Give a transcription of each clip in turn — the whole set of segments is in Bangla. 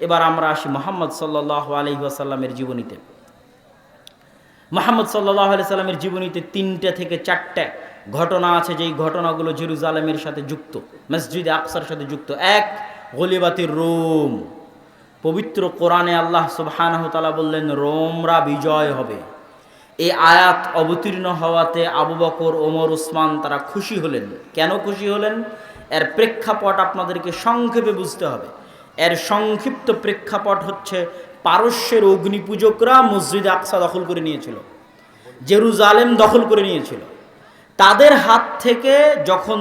এবার আমরা আসি মোহাম্মদ সাল্লাহ আলহিহাসাল্লামের জীবনীতে। মোহাম্মদ সাল্লাহ আলি সাল্লামের জীবনীতে তিনটে থেকে চারটে ঘটনা আছে, যেই ঘটনাগুলো জেরুজালেমের সাথে যুক্ত, মসজিদে আকসার সাথে যুক্ত। এক, গলিবাতির রোম। পবিত্র কোরআনে আল্লাহ সুবহানাহু তাআলা বললেন, রোমরা বিজয় হবে। এই আয়াত অবতীর্ণ হওয়াতে আবু বকর, ওমর, উসমান তারা খুশি হলেন। কেন খুশি হলেন? এর প্রেক্ষাপট আপনাদেরকে সংক্ষেপে বুঝতে হবে। এর সংক্ষিপ্ত প্রেক্ষাপট হচ্ছে পারস্যের অগ্নিপূজকরা মসজিদে আকসা দখল করে নিয়েছিল, জেরুজালেম দখল করে নিয়েছিল। তাদের হাত থেকে যখন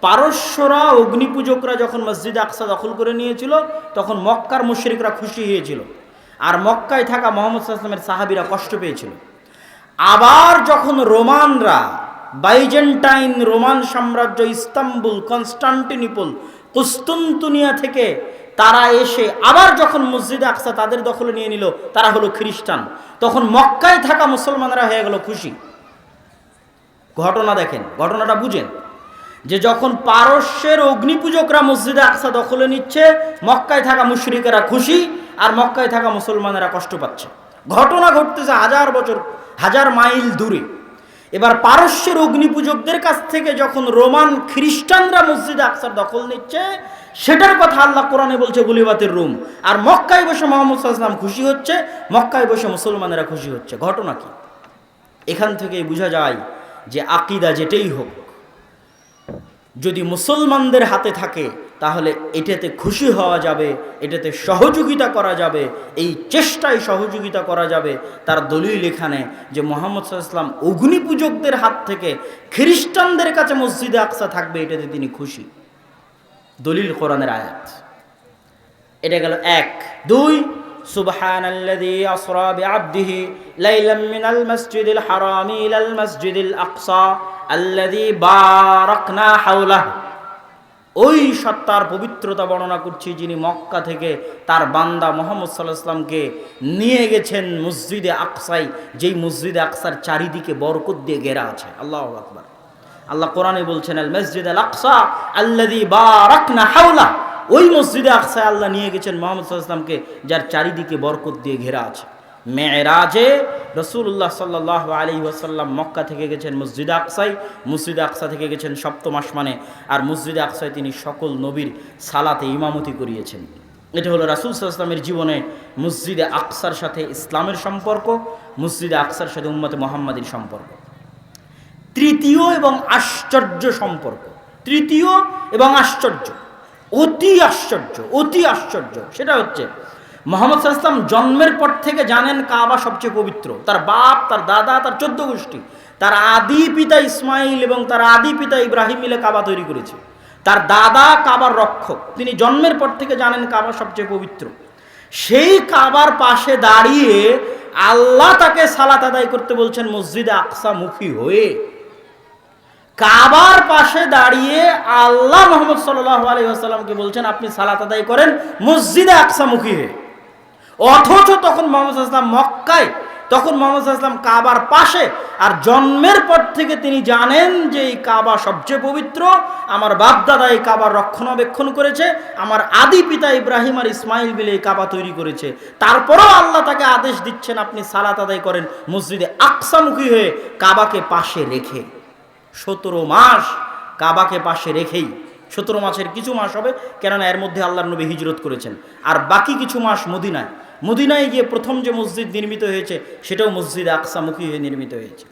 পারস্যরা, অগ্নিপূজকরা যখন মসজিদ আকসা দখল করে নিয়েছিল, তখন মক্কার মুশরিকরা খুশি হয়েছিল আর মক্কায় থাকা মোহাম্মদ সাল্লামের সাহাবিরা কষ্ট পেয়েছিল। আবার যখন রোমানরা, বাইজেন্টাইন রোমান সাম্রাজ্য ইস্তাম্বুল, কনস্টান্টিনিপল, কুস্তুন্তুনিয়া থেকে তারা এসে আবার যখন মসজিদে আকসা তাদের দখলে নিয়ে নিল, তারা হলো খ্রিস্টান। তখন মক্কায় থাকা মুসলমানরা হয়ে গেল খুশি। ঘটনা দেখেন, ঘটনাটা বুঝেন। যে যখন পারস্যের অগ্নিপূজকরা মসজিদে আকসা দখলে নিচ্ছে, মক্কায় থাকা মুশরিকেরা খুশি আর মক্কায় থাকা মুসলমানেরা কষ্ট পাচ্ছে। ঘটনা ঘটতেছে হাজার বছর, হাজার মাইল দূরে। এবার পারস্যের অগ্নিপূজকদের কাছ থেকে যখন রোমান খ্রিস্টানরা মসজিদে আকসার দখল নিচ্ছে সেটার কথা আল্লাহ কোরআনে বলছে, গুলিবাতের রুম। আর মক্কায় বসে মোহাম্মদ সাল্লাম খুশি হচ্ছে, মক্কায় বসে মুসলমানেরা খুশি হচ্ছে। ঘটনা কি? এখান থেকেই বোঝা যায় যে আকিদা যেটাই হোক, যদি মুসলমানদের হাতে থাকে, তাহলে এটাতে খুশি হওয়া যাবে, এটাতে সহযোগিতা করা যাবে, এই চেষ্টায় সহযোগিতা করা যাবে। তার দলিল এখানে যে মোহাম্মদ সাল্লাম অগ্নিপূজকদের হাত থেকে খ্রিস্টানদের কাছে মসজিদে আকসা থাকবে, এটাতে তিনি খুশি। দলিল কোরআনের আয়াত এটা গেল এক দুই سبحان الذي أسرى بعبده ليلا من المسجد الحرام إلى المسجد الأقصى الذي باركنا حوله ওই সত্তার পবিত্রতা বর্ণনা করছি যিনি মক্কা থেকে তার বান্দা মোহাম্মদ সাল্লাহ আসলামকে নিয়ে গেছেন মসজিদে আকসাই যেই মসজিদে আকসার চারিদিকে বরকত দিয়ে ঘেরা আছে আল্লাহ আকবার আল্লাহ কোরআনে বলছেন, আল মসজিদ আল আকসা আল্লাদি বারাকনা হাওলা। ওই মসজিদে আকসায় আল্লাহ নিয়ে গেছেন মোহাম্মদ সাল্লামকে যার চারিদিকে বরকত দিয়ে ঘেরা আছে। মেয়েরাজে রসুল্লাহ সাল্লাহ আলী ওয়াসাল্লাম মক্কা থেকে গেছেন মসজিদে আকসাই মসজিদে আকসা থেকে গেছেন সপ্তম আসমানে, আর মসজিদে আকসায় তিনি সকল নবীর সালাতে ইমামতি করিয়েছেন। এটা হলো রাসুল সাল্লামের জীবনে মসজিদে আকসার সাথে ইসলামের সম্পর্ক, মসজিদে আকসার সাথে উম্মতে মোহাম্মদীর সম্পর্ক। তৃতীয় এবং আশ্চর্য সম্পর্ক। তৃতীয় এবং আশ্চর্য। অতি আশ্চর্য অতি আশ্চর্য। সেটা হচ্ছে, মোহাম্মদ সাল্লাম জন্মের পর থেকে জানেন কাবা সবচেয়ে পবিত্র। তার বাপ, তার দাদা, তার চোদ্দ গোষ্ঠী, তার আদি পিতা ইসমাইল এবং তার আদি পিতা ইব্রাহিম মিলে কাবা তৈরি করেছে। তার দাদা কাবার রক্ষক। তিনি জন্মের পর থেকে জানেন কাবা সবচেয়ে পবিত্র। সেই কাবার পাশে দাঁড়িয়ে আল্লাহ তাকে সালাত আদায় করতে বলছেন, মসজিদে আকসা মুখী হয়ে কাবার পাশে দাঁড়িয়ে আল্লাহ মোহাম্মদ সাল্লাহ আলী আসাল্লামকে বলছেন, আপনি সালাত আদায় করেন মসজিদে আকসামুখী হয়ে। অথচ তখন মোহাম্মদ আসলাম মক্কায়, তখন মোহাম্মদ আসলাম কাবার পাশে, আর জন্মের পর থেকে তিনি জানেন যে এই কাবা সবচেয়ে পবিত্র। আমার বাপদাদা এই কাবার রক্ষণাবেক্ষণ করেছে, আমার আদি পিতা ইব্রাহিম আর ইসমাইল বিলে এই কাবা তৈরি করেছে। তারপরও আল্লাহ তাকে আদেশ দিচ্ছেন, আপনি সালাত আদায় করেন মসজিদে আকসামুখী হয়ে কাবাকে পাশে রেখে। সতেরো মাস কাবাকে পাশে রেখেই। সতেরো মাসের কিছু মাস হবে, কেননা এর মধ্যে আল্লাহর নবী হিজরত করেছেন। আর বাকি কিছু মাস মদিনায়। মদিনায় গিয়ে প্রথম যে মসজিদ নির্মিত হয়েছে, সেটাও মসজিদ আকসামুখী হয়ে নির্মিত হয়েছে।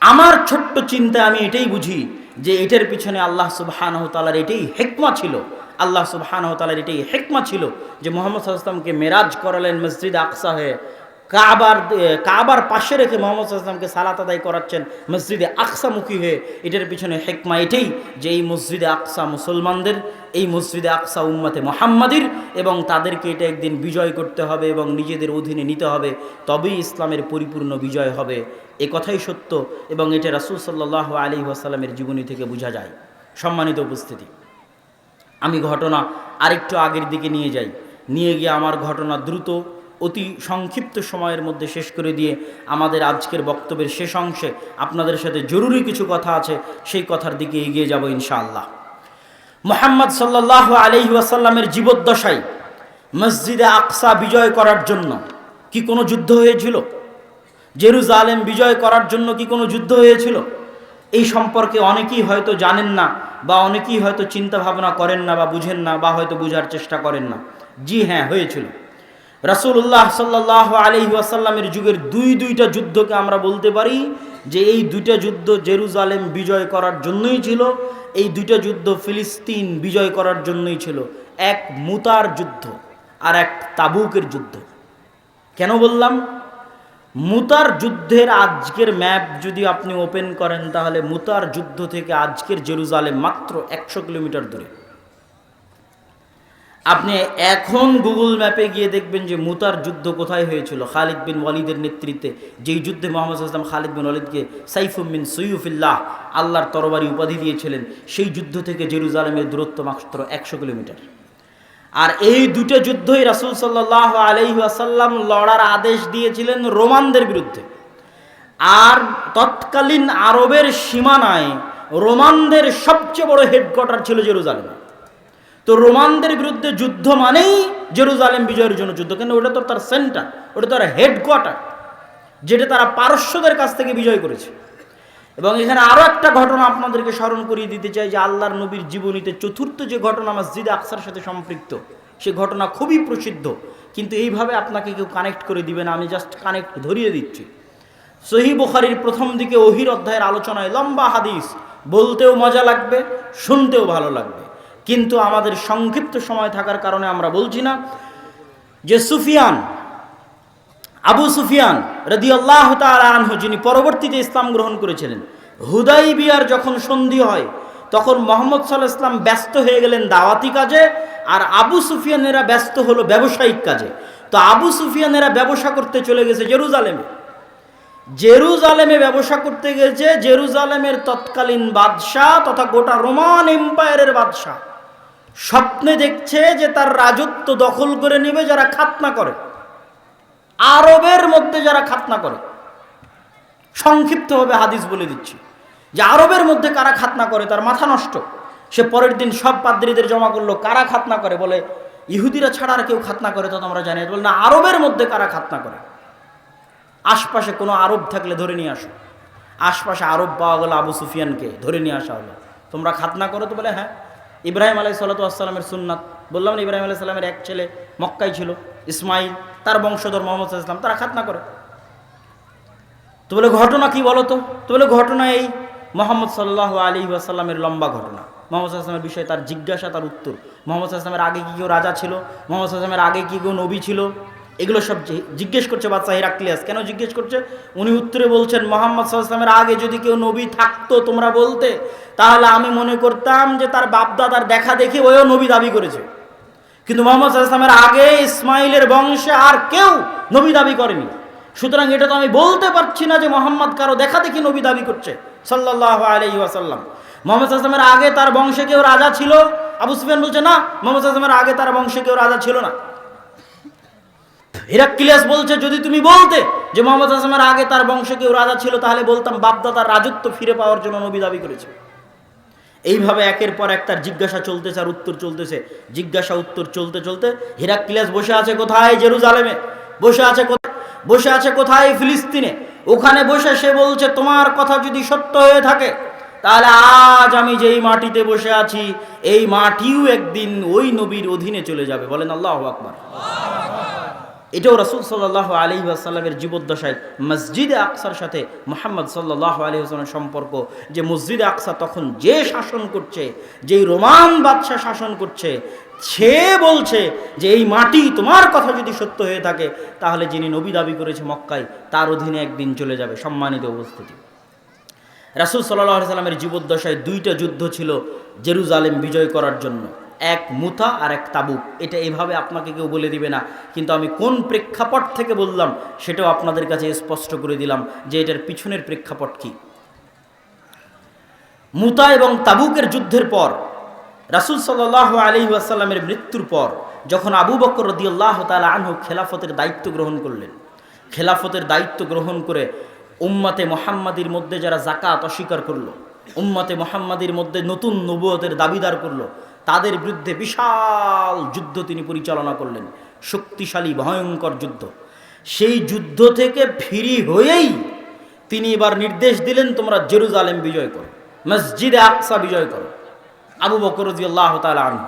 আমার ছোট্ট চিন্তা, আমি এটাই বুঝি যে এটার পিছনে আল্লাহ সুবহানহ তালার এটাই হেকমা ছিল। আল্লাহ সুবহানহ তালার এটাই হেকমা ছিল যে মোহাম্মদ সাল্লামকে মেরাজ করালেন মসজিদ আকসা হয়ে। কাবার কাবার পাশে রেখে মোহাম্মদ আসলামকে সালাত আদায় করাচ্ছেন মসজিদে আকসামুখী হয়ে। এটার পিছনে হেকমা এটাই যে এই মসজিদে আকসা মুসলমানদের, এই মসজিদে আকসা উম্মাতে মোহাম্মদির এবং তাদেরকে এটা একদিন বিজয় করতে হবে এবং নিজেদের অধীনে নিতে হবে। তবেই ইসলামের পরিপূর্ণ বিজয় হবে। এ কথাই সত্য এবং এটা রাসুল সাল্লাহ আলী ওয়াসাল্লামের জীবনী থেকে বোঝা যায়। সম্মানিত উপস্থিতি, আমি ঘটনা আরেকটু আগের দিকে নিয়ে যাই। নিয়ে গিয়ে আমার ঘটনা দ্রুত অতি সংক্ষিপ্ত সময়ের মধ্যে শেষ করে দিয়ে আমাদের আজকের বক্তব্যের শেষ অংশে আপনাদের সাথে জরুরি কিছু কথা আছে, সেই কথার দিকে এগিয়ে যাব ইনশাআল্লাহ। মোহাম্মদ সাল্লাহ আলহি ওয়াসাল্লামের জীবদ্দশায় মসজিদে আকসা বিজয় করার জন্য কি কোনো যুদ্ধ হয়েছিল? জেরুজালেম বিজয় করার জন্য কি কোনো যুদ্ধ হয়েছিল? এই সম্পর্কে অনেকেই হয়তো জানেন না বা অনেকেই হয়তো চিন্তা ভাবনা করেন না বা বুঝেন না বা হয়তো বুঝার চেষ্টা করেন না। জি হ্যাঁ হয়েছিল। রাসূলুল্লাহ সাল্লাহ আলহি ওয়াসাল্লামের যুগের দুই দুইটা যুদ্ধকে আমরা বলতে পারি যে এই দুইটা যুদ্ধ জেরুজালেম বিজয় করার জন্যই ছিল, এই দুইটা যুদ্ধ ফিলিস্তিন বিজয় করার জন্যই ছিল। এক মুতার যুদ্ধ আর এক তাবুকের যুদ্ধ। কেন বললাম? মুতার যুদ্ধের আজকের ম্যাপ যদি আপনি ওপেন করেন তাহলে মুতার যুদ্ধ থেকে আজকের জেরুজালেম মাত্র একশো কিলোমিটার দূরে। আপনি এখন গুগল ম্যাপে গিয়ে দেখবেন যে মুতার যুদ্ধ কোথায় হয়েছিল? খালিদ বিন ওয়ালিদের নেতৃত্বে। যেই যুদ্ধে মোহাম্মদ আসলাম খালিদ বিন ওয়ালিদকে সাইফুমিন সৈয়ফিল্লাহ, আল্লাহর তরবারি উপাধি দিয়েছিলেন, সেই যুদ্ধ থেকে জেরুজালেমের দূরত্ব মাত্র একশো কিলোমিটার। আর এই দুটো যুদ্ধই রাসুল সাল্লাহ আলহি আসাল্লাম লড়ার আদেশ দিয়েছিলেন রোমানদের বিরুদ্ধে। আর তৎকালীন আরবের সীমানায় রোমানদের সবচেয়ে বড় হেডকোয়ার্টার ছিল জেরুজালেম। তো রোমানদের বিরুদ্ধে যুদ্ধ মানেই জেরুজালেম বিজয়ের জন্য যুদ্ধ। কেন? ওটা তো তার সেন্টার, ওটা তার হেডকোয়ার্টার, যেটা তারা পারস্যদের কাছ থেকে বিজয় করেছে। এবং এখানে আরও একটা ঘটনা আপনাদেরকে স্মরণ করিয়ে দিতে চাই যে আল্লাহর নবীর জীবনীতে চতুর্থ যে ঘটনা মসজিদে আকসার সাথে সম্পৃক্ত, সে ঘটনা খুবই প্রসিদ্ধ। কিন্তু এইভাবে আপনাকে কেউ কানেক্ট করে দিবে না, আমি জাস্ট কানেক্ট ধরিয়ে দিচ্ছি। সহি বুখারির প্রথম দিকে অহির অধ্যায়ের আলোচনায় লম্বা হাদিস, বলতেও মজা লাগবে, শুনতেও ভালো লাগবে। কিন্তু আমাদের সংক্ষিপ্ত সময় থাকার কারণে আমরা বলছি না যে সুফিয়ান, আবু সুফিয়ান রদি আল্লাহ আনহু, যিনি পরবর্তীতে ইসলাম গ্রহণ করেছিলেন হুদাই বিয়ার যখন সন্ধি হয়, তখন মোহাম্মদ সাল্লাহ ইসলাম ব্যস্ত হয়ে গেলেন দাওয়াতি কাজে, আর আবু সুফিয়ানেরা ব্যস্ত হলো ব্যবসায়িক কাজে। তো আবু সুফিয়ানেরা ব্যবসা করতে চলে গেছে জেরুজালেমে। জেরুজালেমে ব্যবসা করতে গেছে জেরুজালেমের তৎকালীন বাদশাহ তথা গোটা রোমান এম্পায়ারের বাদশাহ। স্বপ্নে দেখছে যে তার রাজত্ব দখল করে নেবে যারা খাতনা করে। আরবের মধ্যে যারা খাতনা করে। সংক্ষিপ্তভাবে হাদিস বলে দিচ্ছি যে আরবের মধ্যে কারা খাতনা করে? তার মাথা নষ্ট। সে পরের দিন সব পাদ্রীদের জমা করল, কারা খাতনা করে? বলে, ইহুদিরা ছাড়া আর কেউ খাতনা করে তো আমরা জানি বল, না, আরবের মধ্যে কারা খাতনা করে? আশপাশে কোনো আরব থাকলে ধরে নিয়ে আসো। আশপাশে আরব পাওয়া গেলো আবু সুফিয়ানকে, ধরে নিয়ে আসা হলো। তোমরা খাতনা করো তো বলে হ্যাঁ। ইব্রাহিম আলাই সাল্লাতামের সুন্নাত। বললাম না, ইব্রাহিম আলাই সাল্লামের এক ছেলে মক্কাই ছিল, ইসমাইল, তার বংশধর মোহাম্মদ ইসলাম তারা খাতনা করে। তো বলে, ঘটনা কি বলো তো? তো বলে, ঘটনা এই মোহাম্মদ সাল্লাহ আলী আসাল্লামের লম্বা ঘটনা। মোহাম্মদ আসলামের বিষয়ে তার জিজ্ঞাসা, তার উত্তর। মোহাম্মদ আসলামের আগে কি কেউ রাজা ছিল? মোহাম্মদ আসলামের আগে কি কেউ নবী ছিল? এগুলো সব জিজ্ঞেস করছে বাচ্চা হিরাক্লিয়াস। কেন জিজ্ঞেস করছে? উনি উত্তরে বলছেন, মোহাম্মদ সাল্লামের আগে যদি কেউ নবী থাকতো তোমরা বলতে, তাহলে আমি মনে করতাম যে তার বাপদাদার দেখা দেখে ওও নবী দাবি করেছে। কিন্তু মোহাম্মদ সাল্লামের আগে ইসমাইলের বংশে আর কেউ নবী দাবি করেনি। সুতরাং এটা তো আমি বলতে পারছি না যে মোহাম্মদ কারও দেখা দেখি নবী দাবি করছে সাল্লাহ আলহি আসাল্লাম মোহাম্মদ আসলামের আগে তার বংশে কেউ রাজা ছিল? আবু সুফিয়ান বলছে, না, মোহাম্মদ আসলামের আগে তার বংশে কেউ রাজা ছিল না। হিরাক্কিলিয়াস বলছে যদি তুমি বলতে যে মোহাম্মদ আসলামের আগে তার বংশে কেউ রাজা ছিল, তাহলে বলতাম বাপদাদার রাজত্ব ফিরে পাওয়ার জন্য নবী দাবি করেছে। এইভাবে একের পর এক তার জিজ্ঞাসা চলতেছে আর উত্তর চলতেছে। জিজ্ঞাসা, উত্তর চলতে চলতে হিরাক্কিলিয়াস বসে আছে কোথায়? জেরুজালেমে। বসে আছে কোথায়? বসে আছে কোথায়? ফিলিস্তিনে। ওখানে বসে সে বলছে, তোমার কথা যদি সত্য হয়ে থাকে, তাহলে আজ আমি যেই মাটিতে বসে আছি, এই মাটিও একদিন ওই নবীর অধীনে চলে যাবে। বলেন আল্লাহ আকবর। এটাও রাসুল সাল্লাহ আলী আসাল্লামের জীবদ্দশায় মসজিদে আকসার সাথে মোহাম্মদ সাল্লাহ আলী আসলামের সম্পর্ক, যে মসজিদে আকসা তখন যে শাসন করছে, যেই রোমান বাদশাহ শাসন করছে, সে বলছে যে এই মাটি তোমার কথা যদি সত্য হয়ে থাকে, তাহলে যিনি নবী দাবি করেছে মক্কায়, তার অধীনে একদিন চলে যাবে সম্মানিত উপস্থিতি। রাসুল সাল্লাহ সাল্লামের জীবদ্দশায় দুইটা যুদ্ধ ছিল জেরুজালেম বিজয় করার জন্য। এক মুথা আর এক তাবুক। এটা এভাবে আপনাকে কেউ বলে দিবে না। কিন্তু আমি কোন প্রেক্ষাপট থেকে বললাম, সেটাও আপনাদের কাছে স্পষ্ট করে দিলাম যে এটার পিছনের প্রেক্ষাপট কি। মুতা এবং তাবুকের যুদ্ধের পর, রাসুল সাল্লাহ আলী আসাল্লামের মৃত্যুর পর, যখন আবু বকর রদিয়াল্লাহ তালা আনহু খেলাফতের দায়িত্ব গ্রহণ করলেন, খেলাফতের দায়িত্ব গ্রহণ করে উম্মাতে মোহাম্মাদির মধ্যে যারা জাকাত অস্বীকার করল, উম্মাতে মোহাম্মাদির মধ্যে নতুন নবুয়তের দাবিদার করল তাদের বিরুদ্ধে বিশাল যুদ্ধ তিনি পরিচালনা করলেন। শক্তিশালী, ভয়ঙ্কর যুদ্ধ। সেই যুদ্ধ থেকে ফিরি হয়েই তিনি এবার নির্দেশ দিলেন, তোমরা জেরুজালেম বিজয় করো, মসজিদে আকসা বিজয় করো। আবু বকর রাজিয়াল্লাহ তাআলা আনহু।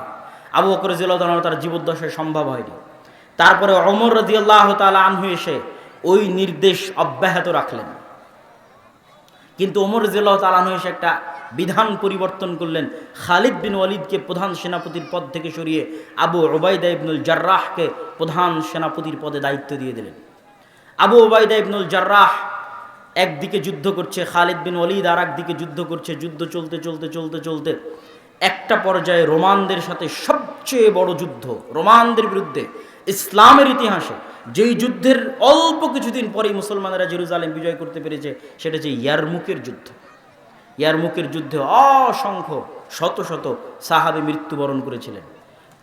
আবু বকর রাজিয়াল্লাহু তাআলা তার জীবদ্দশায় সম্ভব হয়নি। তারপরে অমর রাজিয়াল্লাহ তাআলা আনহু এসে ওই নির্দেশ অব্যাহত রাখলেন। কিন্তু ওমর রাজিয়াল্লাহু তাআলা আনহু এসে একটা বিধান পরিবর্তন করলেন। খালিদ বিন ওয়ালিদকে প্রধান সেনাপতির পদ থেকে সরিয়ে আবু ওবায়দা ইবনুল জার্রাহকে প্রধান সেনাপতির পদে দায়িত্ব দিয়ে দিলেন। আবু ওবায়দা ইবনুল জার্রাহ একদিকে যুদ্ধ করছে, খালিদ বিন ওয়ালিদ আর একদিকে যুদ্ধ করছে। যুদ্ধ চলতে চলতে চলতে চলতে একটা পর্যায়ে রোমানদের সাথে সবচেয়ে বড় যুদ্ধ, রোমানদের বিরুদ্ধে, ইসলামের ইতিহাসে যেই যুদ্ধের অল্প কিছুদিন পরেই মুসলমানেরা জেরুজালেম বিজয় করতে পেরেছে, সেটা হচ্ছে ইয়ারমুকের যুদ্ধ। ইয়ারমুকের যুদ্ধে অসংখ্য, শত শত সাহাবে মৃত্যুবরণ করেছিলেন।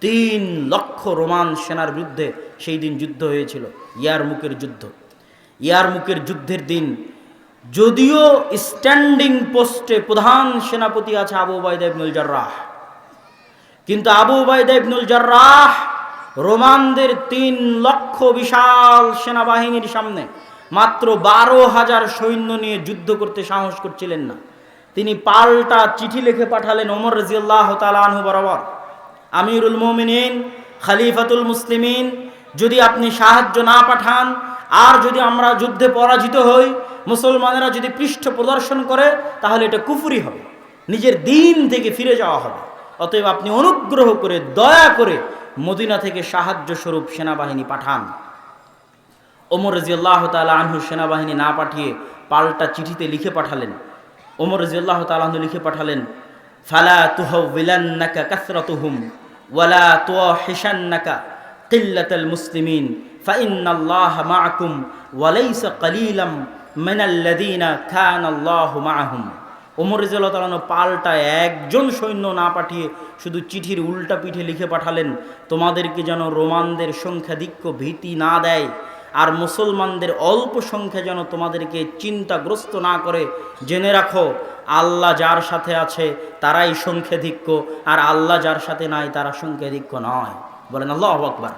তিন লক্ষ রোমান সেনার বিরুদ্ধে সেই দিন যুদ্ধ হয়েছিল, ইয়ারমুকের যুদ্ধ। ইয়ারমুকের যুদ্ধের দিন যদিও স্ট্যান্ডিং পোস্টে প্রধান সেনাপতি আছে আবু ওবায়দা ইবনুল জার্রাহ। কিন্তু আবু ওবায়দা ইবনুল জার্রাহ রোমানদের তিন লক্ষ বিশাল সেনাবাহিনীর সামনে মাত্র বারো হাজার সৈন্য নিয়ে যুদ্ধ করতে সাহস করছিলেন না। তিনি পাল্টা চিঠি লিখে পাঠালেন ওমর রাজিয়াল্লাহ তালাহু বরাবর। আমিরুল মোমিনিন, খালিফাতুল মুসলিমিন, যদি আপনি সাহায্য না পাঠান, আর যদি আমরা যুদ্ধে পরাজিত হই, মুসলমানেরা যদি পৃষ্ঠ প্রদর্শন করে, তাহলে এটা কুফুরি হবে। নিজের দিন থেকে ফিরে যাওয়া হবে। অতএব আপনি অনুগ্রহ করে, দয়া করে মদিনা থেকে সাহায্য স্বরূপ সেনাবাহিনী পাঠান। ওমর রাজিয়াল্লাহ তালা আনহু সেনাবাহিনী না পাঠিয়ে পাল্টা চিঠিতে লিখে পাঠালেন ওমর রাজিয়াল্লাহ তালা আনহু লিখে পাঠালেন, ফালা তুহবিলান্নাকা কাসরাতুহুম ওয়ালা তুহিশান্নাকা কিল্লাতাল মুসলিমিন, ফাইন্নাল্লাহ মাআকুম ওয়ালাইসা কালিলাম মিনাল্লাযীনা কানাল্লাহু মাআহুম ওমর রেজাল্লাহ তালানো পাল্টা একজন সৈন্য না পাঠিয়ে শুধু চিঠির উল্টা পিঠে লিখে পাঠালেন, তোমাদেরকে যেন রোমানদের সংখ্যাধিক্য ভীতি না দেয় আর মুসলমানদের অল্প সংখ্যা যেন তোমাদেরকে চিন্তাগ্রস্ত না করে, জেনে রাখো, আল্লাহ যার সাথে আছে তারাই সংখ্যাধিক্য, আর আল্লাহ যার সাথে নাই তারা সংখ্যাধিক্য নয়। বলেন আল্লাহ আকবার।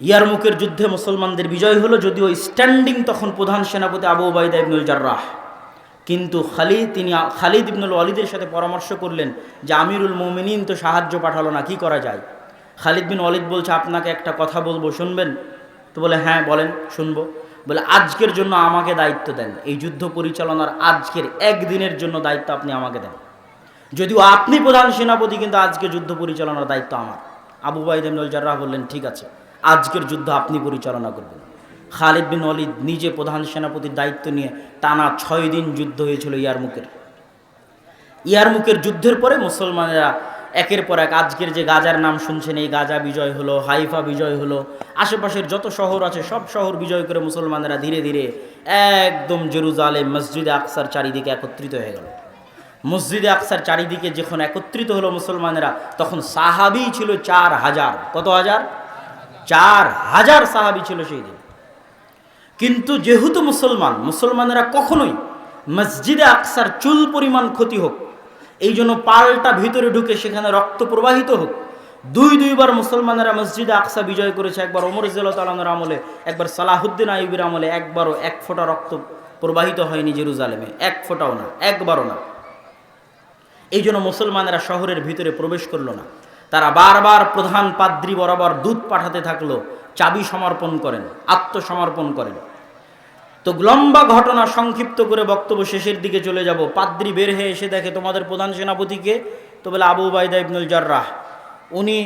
ইয়ারমুকের যুদ্ধে মুসলমানদের বিজয় হলো যদিও স্ট্যান্ডিং তখন প্রধান সেনাপতি আবু ওবায়দা ইবনুল জার্রাহ। কিন্তু খালিদ, তিনি খালিদ ইবনুল ওয়ালিদের সাথে পরামর্শ করলেন যে, আমিরুল মোমিনিন তো সাহায্য পাঠালো না, কি করা যায়? খালিদ বিন ওয়ালিদ বলছে, আপনাকে একটা কথা বলব, শুনবেন? তো বলে হ্যাঁ বলেন, শুনব। বলে, আজকের জন্য আমাকে দায়িত্ব দেন। এই যুদ্ধ পরিচালনার আজকের একদিনের জন্য দায়িত্ব আপনি আমাকে দেন। যদিও আপনি প্রধান সেনাপতি, কিন্তু আজকে যুদ্ধ পরিচালনার দায়িত্ব আমার। আবু বাইদ ইবনুল জার্রাহ বললেন, ঠিক আছে, আজকের যুদ্ধ আপনি পরিচালনা করবেন। খালিদ বিন ওয়ালিদ নিজে প্রধান সেনাপতির দায়িত্ব নিয়ে টানা ছয় দিন যুদ্ধ হয়েছিল ইয়ারমুকের। ইয়ারমুকের যুদ্ধের পরে মুসলমানেরা একের পর এক আজকের যে গাজার নাম শুনছেন, এই গাজা বিজয় হলো, হাইফা বিজয় হলো, আশেপাশের যত শহর আছে, সব শহর বিজয় করে মুসলমানেরা ধীরে ধীরে একদম জেরুজালে মসজিদে আকসার চারিদিকে একত্রিত হয়ে গেল। মসজিদে আকসার চারিদিকে যখন একত্রিত হলো মুসলমানেরা, তখন সাহাবি ছিল চার হাজার। কত হাজার? চার হাজার সাহাবি ছিল সেই দিন। কিন্তু যেহেতু মুসলমান, মুসলমানেরা কখনোই মসজিদে আকসার চুল পরিমাণ ক্ষতি হোক এই জন্য পালটা ভিতরে ঢুকে সেখানে রক্ত প্রবাহিত হোক। দুই দুইবার মুসলমানেরা মসজিদে আকসা বিজয় করেছে, একবার ওমর তালানোর আমলে, একবার সালাহুদ্দিন আইবির আমলে, একবারও এক ফোঁটা রক্ত প্রবাহিত হয়নি জেরুজালেমে। এক ফোঁটাও না, একবারও না। এই জন্য মুসলমানেরা শহরের ভিতরে প্রবেশ করল না। তারা বারবার প্রধান পাদ্রি বরাবর দুধ পাঠাতে থাকল, চাবি সমর্পণ করেন, আত্মসমর্পণ করেন। তো লম্বা ঘটনা সংক্ষিপ্ত করে বক্তব্য শেষের দিকে চলে যাব। পাদ্রি বের হয়ে এসে দেখে তোমাদের প্রধান সেনাপতিকে, তো বলে আবু বাইদা ইবনুল জার্রাহ, উনি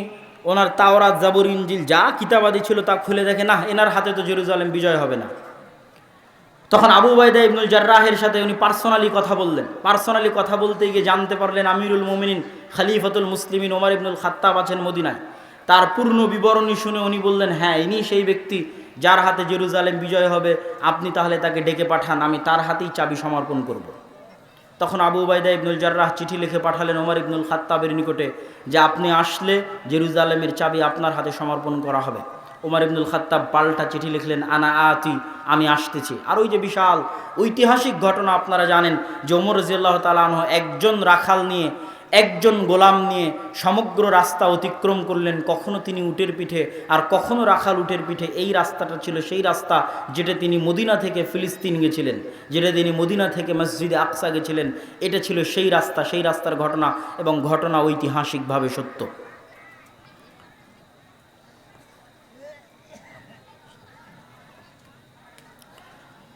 ওনার তাওরাত জাবর ইঞ্জিল যা কিতাবাদি ছিল তা খুলে দেখে না এনার হাতে তো জেরুজালেম বিজয় হবে না। তখন আবু বাইদা ইবনুল জার্রাহের সাথে উনি পার্সোনালি কথা বললেন। পার্সোনালি কথা বলতে গিয়ে জানতে পারলেন আমিরুল মোমিনিন খালিফাতুল মুসলিমিন ওমর ইবনুল খাত্তাব আছেন মদিনায়। তার পূর্ণ বিবরণী শুনে উনি বললেন হ্যাঁ ইনি সেই ব্যক্তি যার হাতে জেরুজালেম বিজয় হবে, আপনি তাহলে তাকে ডেকে পাঠান, আমি তার হাতেই চাবি সমর্পণ করব। তখন আবু বাইদা ইবনুল জার্রাহ চিঠি লিখে পাঠালেন ওমর ইবনুল খাত্তাবের নিকটে যে আপনি আসলে জেরুজালেমের চাবি আপনার হাতে সমর্পণ করা হবে ওমর ইবনুল খাত্তাব পাল্টা চিঠি লিখলেন, আনা আতি, আমি আসতেছি আর ওই যে বিশাল ঐতিহাসিক ঘটনা আপনারা জানেন যে ওমর রাজিয়াল্লাহ তালাহ একজন রাখাল নিয়ে একজন গোলাম নিয়ে সমগ্র রাস্তা অতিক্রম করলেন, কখনো তিনি উটের পিঠে আর কখনো রাখাল উটের পিঠে। এই রাস্তাটা ছিল সেই রাস্তা যেটা তিনি মদিনা থেকে ফিলিস্তিন গেছিলেন, যেটা তিনি মদিনা থেকে মসজিদে আকসা গেছিলেন। এটা ছিল সেই রাস্তা, সেই রাস্তার ঘটনা এবং ঘটনা ঐতিহাসিকভাবে সত্য।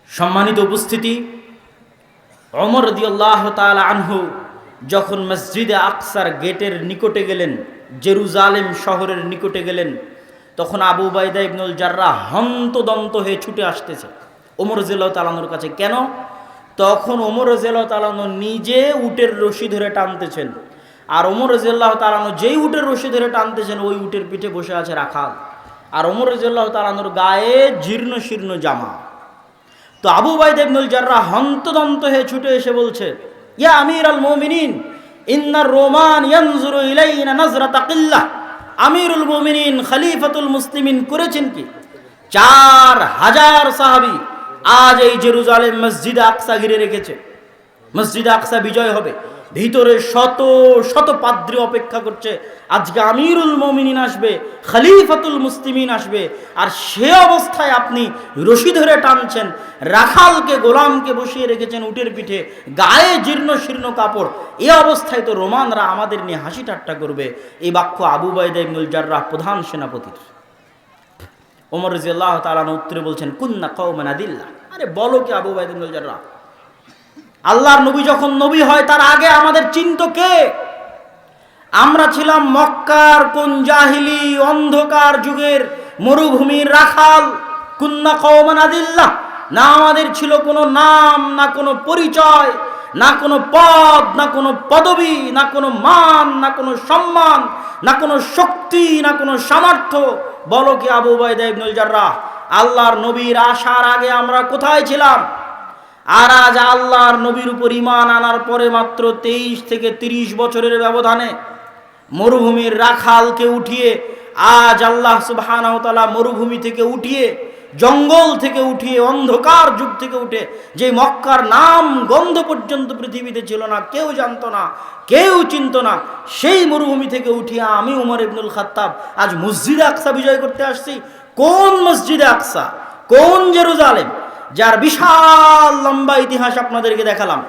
সম্মানিত উপস্থিতি অমর দিয়াল্লাহ তাল আনহু যখন মসজিদে আকসার গেটের নিকটে গেলেন, জেরুজালেম শহরের নিকটে গেলেন, তখন আবু বাইদা ইবনুল জাররা হন্তদন্ত হয়ে ছুটে আসতেছে। ওমর জেলাহ তালানোর কাছে, কেন? তখন ওমর জেলাহ তালানো নিজে উটের রশি ধরে টানতেছেন। আর ওমর রজিয়াল্লাহ তালানো যেই উটের রশি ধরে টানতেছেন, ওই উটের পিঠে বসে আছে রাখাল। আর ওমর রজিয়াল্লাহ তালানোর গায়ে জীর্ণ শীর্ণ জামা। তো আবু বাইদ ইবনুল জাররা হন্তদন্ত হয়ে ছুটে এসে বলছে ইয়া আমির আল মোমিনিন, ইন্নার রোমান ইয়ানজুরু ইলাইনা নজরা তাকিল্লা আমিরুল মোমিনিন খলিফাতুল মুসলিমিন করেছেন কি? চার হাজার সাহাবি আজ এই জেরুজালেম মসজিদ আকসা ঘিরে রেখেছে। মসজিদ আকসা বিজয় হবে। ভিতরে শত শত পাদ্রী অপেক্ষা করছে। আজকে আমিরুল মমিনিন আসবে, খলিফাতুল মুসলিমিন আসবে, আর সে অবস্থায় আপনি রশি ধরে টানছেন, রাখালকে, গোলামকে বসিয়ে রেখেছেন উটের পিঠে, গায়ে জীর্ণ শীর্ণ কাপড়। এ অবস্থায় তো রোমানরা আমাদের নিয়ে হাসি ঠাট্টা করবে। এই বাক্য আবু বাইদা ইবনুল জার্রাহ প্রধান সেনাপতির। ওমর রাজিয়াল্লাহ তাআলা উত্তরে বলছেন, কুন্না কওমান আদিল্লাহ। আরে বলো কি আবু বাইদা ইবনুল জার্রাহ? আল্লাহর নবী যখন নবী হয়, তার আগে আমাদের চিন্ত কে? আমরা ছিলাম মক্কার কোন জাহিলি অন্ধকার যুগের মরুভূমির রাখাল। কুন্না কওমান আদিল্লাহ। না আমাদের ছিল কোনো নাম, না কোনো পরিচয়, না কোনো পদ, না কোনো পদবি, না কোনো মান, না কোনো সম্মান, না কোনো শক্তি, না কোনো সামর্থ্য। বলো কি আবু বাইদা ইবনুল জাররাহ, আল্লাহর নবীর আসার আগে আমরা কোথায় ছিলাম? আর আজ আল্লাহর নবীর উপর ইমান আনার পরে মাত্র তেইশ থেকে ৩০ বছরের ব্যবধানে মরুভূমির রাখালকে উঠিয়ে, আজ আল্লাহ সুবাহানতালা মরুভূমি থেকে উঠিয়ে, জঙ্গল থেকে উঠিয়ে, অন্ধকার যুগ থেকে উঠে, যে মক্কার নাম গন্ধ পর্যন্ত পৃথিবীতে ছিল না, কেউ জানতো না, কেউ চিনত না, সেই মরুভূমি থেকে উঠিয়ে আমি উমর ইবনুল খাত্তাব, আজ মসজিদে আকসা বিজয় করতে আসছি। কোন মসজিদে আকসা? কোন জেরুজালেম? যার বিশাল লম্বা ইতিহাস আপনাদেরকে দেখালাম।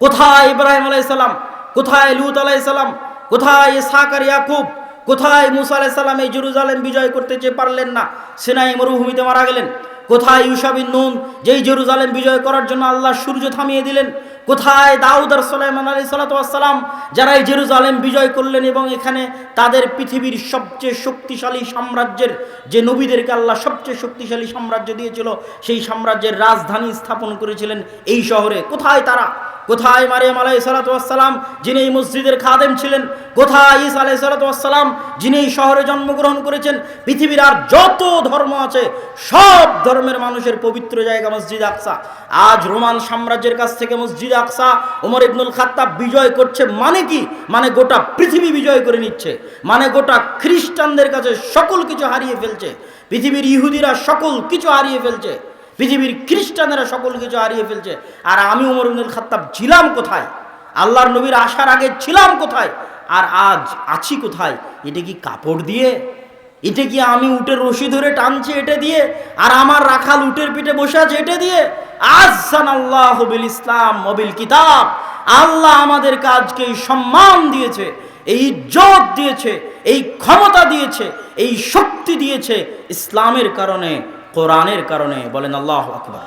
কোথায় ইব্রাহিম আলাইসাল্লাম কোথায় লুত আলাইসাল্লাম কোথায় সাকার ইয়াকুব, কোথায় মুসা আলাইসাল্লাম এই জেরুজালেম বিজয় করতে চেয়ে পারলেন না, সেনাই মরুভূমিতে মারা গেলেন। কোথায় ইউসাবিন নুন? যেই জেরুজালেম বিজয় করার জন্য আল্লাহ সূর্য থামিয়ে দিলেন। কোথায় দাউদ আর সোলাইমান আলী সালাতাম যারা এই জেরুজালেম বিজয় করলেন এবং এখানে তাদের পৃথিবীর সবচেয়ে শক্তিশালী সাম্রাজ্যের যে নবীদেরকে আল্লাহ সবচেয়ে শক্তিশালী সাম্রাজ্য দিয়েছিল, সেই সাম্রাজ্যের রাজধানী স্থাপন করেছিলেন এই শহরে। কোথায় তারা? কোথায় মারিয়াম আলাই সালাতাম যিনি মসজিদের খাদেম ছিলেন, কোথায় ইস আলাই সালাতাম যিনি শহরে জন্মগ্রহণ করেছেন, পৃথিবীর আর যত ধর্ম আছে, সব ধর্মের মানুষের পবিত্র জায়গা মসজিদ আকসা। আজ রোমান সাম্রাজ্যের কাছ থেকে মসজিদ আকসা, ওমর ইবনুল খাত্তাব বিজয় করছে মানে কি? মানে গোটা পৃথিবী বিজয় করে নিচ্ছে। মানে গোটা খ্রিস্টানদের কাছে সকল কিছু হারিয়ে ফেলছে। পৃথিবীর ইহুদিরা সকল কিছু হারিয়ে ফেলছে। পৃথিবীর খ্রিস্টানেরা সকল কিছু হারিয়ে ফেলছে। আর আমি উমর ইবনুল খাত্তাব ছিলাম কোথায়? আল্লাহর নবীর আসার আগে ছিলাম কোথায়? আর আজ আছি কোথায়? এটা কি কাপড় দিয়ে? এটা কি আমি উটের রশি ধরে টানছি এটা দিয়ে? আর আমার রাখাল উটের পিঠে বসে আছে এটা দিয়ে? আজান আল্লাহ বিল ইসলাম মবিল কিতাব। আল্লাহ আমাদের কাজকে সম্মান দিয়েছে, এই ইজ্জত দিয়েছে, এই ক্ষমতা দিয়েছে, এই শক্তি দিয়েছে ইসলামের কারণে। কোরআনের কারণে বলেন আল্লাহ আকবর।